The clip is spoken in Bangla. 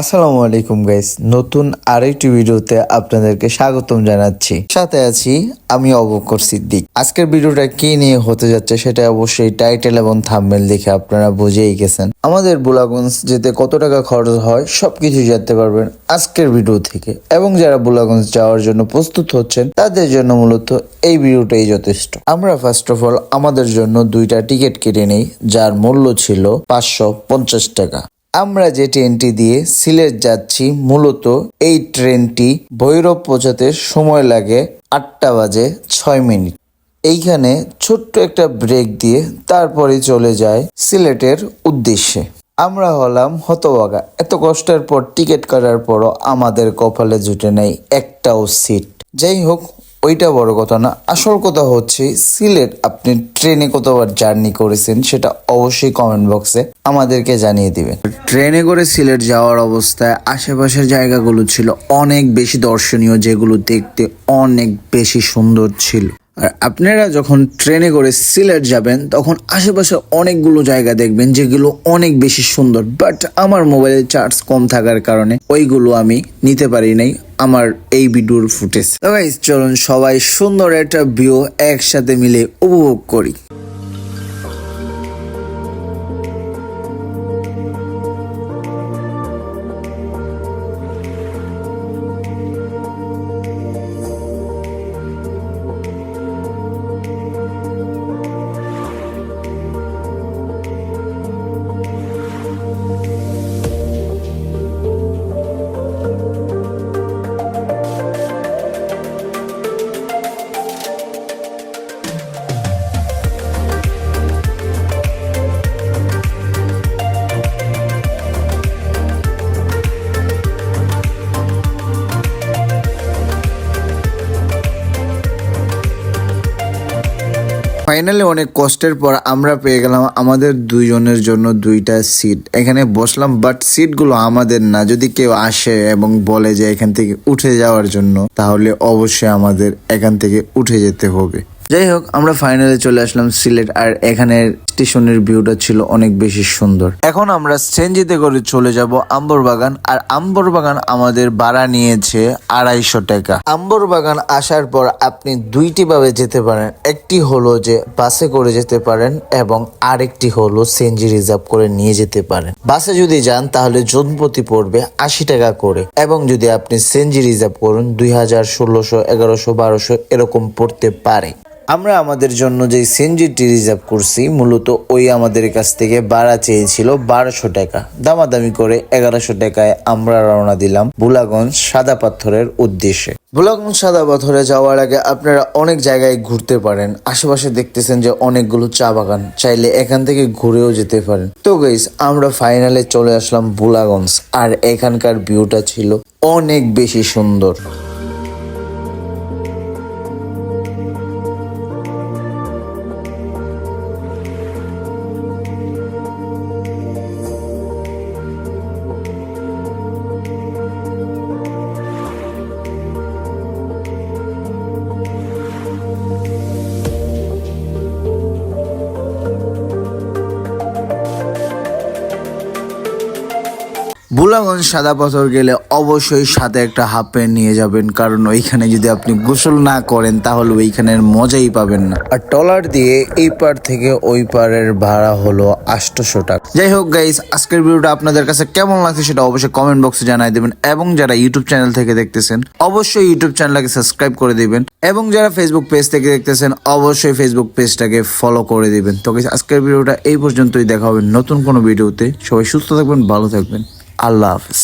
আসসালামু আলাইকুম গাইস নতুন আরেকটি ভিডিওতে আপনাদেরকে স্বাগতম জানাচ্ছি। সাথে আছি আমি অবকর সিদ্দিক। আজকের ভিডিওটা কি নিয়ে হতে যাচ্ছে সেটা অবশ্যই টাইটেল এবং থাম্বনেল দেখে আপনারা বুঝেই গেছেন। আমাদের বুলাগঞ্জ যেতে কত টাকা খরচ হয় সবকিছু জানতে পারবেন আজকের ভিডিও থেকে। এবং যারা বুলাগঞ্জ যাওয়ার জন্য প্রস্তুত হচ্ছেন, তাদের জন্য মূলত এই ভিডিওটাই যথেষ্ট। আমরা ফার্স্ট অফ অল আমাদের জন্য দুইটা টিকিট কেটে নেই, যার মূল্য ছিল পাঁচশো পঞ্চাশ টাকা। আমরা যে ট্রেনটি দিয়ে সিলেট যাচ্ছি, মূলত এই ট্রেনটি ভৈরব পৌঁছাতে সময় লাগে আটটা বাজে ছয় মিনিট। এইখানে ছোট্ট একটা ব্রেক দিয়ে তারপরে চলে যায় সিলেটের উদ্দেশ্যে। আমরা হলাম হতবাগা। এত কষ্টের পর টিকিট কাটার পরও আমাদের কপালে জুটে নেই একটাও সিট যাই হোক ওইটা বড় কথা না। আসল কথা হচ্ছে, সিলেট আপনি ট্রেনে কতবার জার্নি করেছেন সেটা অবশ্যই কমেন্ট বক্সে আমাদেরকে জানিয়ে দিবেন। ট্রেনে করে সিলেট যাওয়ার অবস্থায় আশেপাশের জায়গাগুলো ছিল অনেক বেশি দর্শনীয়, যেগুলো দেখতে অনেক বেশি সুন্দর ছিল। আর আপনারা যখন ট্রেনে করে সিলেট যাবেন, তখন আশেপাশে অনেকগুলো জায়গা দেখবেন যেগুলো অনেক বেশি সুন্দর। বাট আমার মোবাইলে চার্জ কম থাকার কারণে ওইগুলো আমি নিতে পারি নাই আমার এই ভিডিওর ফুটেজ চলুন সবাই সুন্দর একটা ভিউ একসাথে মিলে উপভোগ করি। ফাইনালি অনেক কষ্টের পর আমরা পেয়ে গেলাম আমাদের দুইজনের জন্য দুইটা সিট এখানে বসলাম বাট সিটগুলো আমাদের না। যদি কেউ আসে এবং বলে যে এখান থেকে উঠে যাওয়ার জন্য, তাহলে অবশ্যই আমাদের এখান থেকে উঠে যেতে হবে। যাই হোক, আমরা ফাইনালে চলে আসলাম সিলেট, আর এখানের স্টেশনের ভিউটা ছিল অনেক বেশি সুন্দর। এখন আমরা সেনজিতে করে চলে যাব আম্বর বাগান, আর আম্বর বাগান আমাদের ভাড়া নিয়েছে আড়াইশো টাকা। আম্বর বাগান আসার পর আপনি দুইটি ভাবে যেতে পারেন, একটি হলো যে বাসে করে যেতে পারেন এবং আরেকটি হলো সেনজি রিজার্ভ করে নিয়ে যেতে পারেন। বাসে যদি যান, তাহলে জনপতি পড়বে আশি টাকা করে, এবং যদি আপনি সেনজি রিজার্ভ করুন, দুই হাজার ষোলোশো, এগারোশো, বারোশো এরকম পড়তে পারে। আমরা আমাদের জন্য যে সিএনজিটি রিজার্ভ করছি, মূলত ওই আমাদের কাছ থেকে ভাড়া চেয়েছিল বারোশো টাকা। দামাদামি করে এগারোশো টাকায় আমরা রওনা দিলাম বুলাগঞ্জ সাদা পাথরের উদ্দেশ্যে। বুলাগঞ্জ সাদা পাথরে যাওয়ার আগে আপনারা অনেক জায়গায় ঘুরতে পারেন, আশেপাশে দেখতেছেন যে অনেকগুলো চা বাগান, চাইলে এখান থেকে ঘুরেও যেতে পারেন। তো গাইস আমরা ফাইনালে চলে আসলাম বুলাগঞ্জ, আর এখানকার ভিউটা ছিল অনেক বেশি সুন্দর। বুলাগঞ্জ সাদা পাথর গেলে অবশ্যই সাথে একটা হাফ প্যান্ট নিয়ে যাবেন কারণ ওইখানে যদি আপনি গোসল না করেন তাহলে ওইখানের মজাই পাবেন না। আর টলার দিয়ে এই পার থেকে ওই পারের ভাড়া হলো আটশোশো টাকা। যাই হোক গাইস আজকের ভিডিওটা আপনাদের কাছে কেমন লাগছে সেটা অবশ্যই কমেন্ট বক্সে জানাই দেবেন এবং যারা ইউটিউব চ্যানেল থেকে দেখতেছেন অবশ্যই ইউটিউব চ্যানেলটাকে সাবস্ক্রাইব করে দিবেন এবং যারা ফেসবুক পেজ থেকে দেখতেছেন অবশ্যই ফেসবুক পেজটাকে ফলো করে দিবেন। তো guys, আজকের ভিডিওটা এই পর্যন্তই দেখা হবে নতুন কোনো ভিডিওতে। সবাই সুস্থ থাকবেন ভালো থাকবেন। আল্লাহ হাফিজ